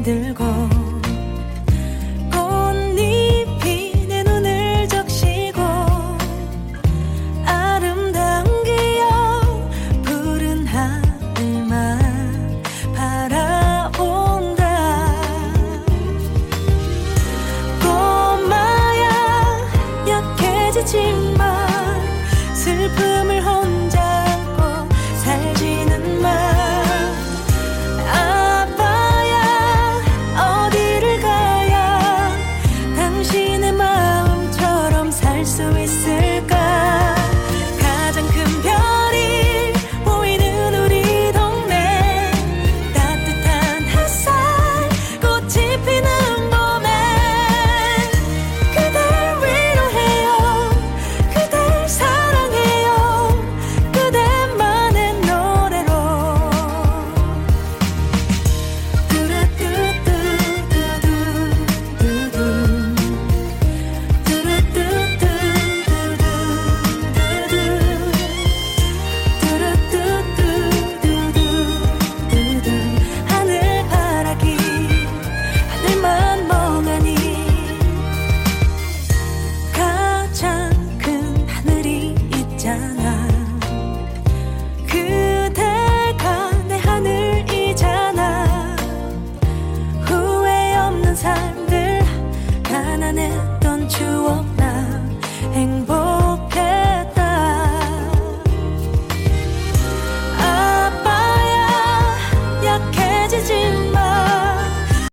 흔들고 꽃잎이 내 눈을 적시고 아름다운 기억 푸른 하늘만 바라온다. 꼬마야 약해지지 to be.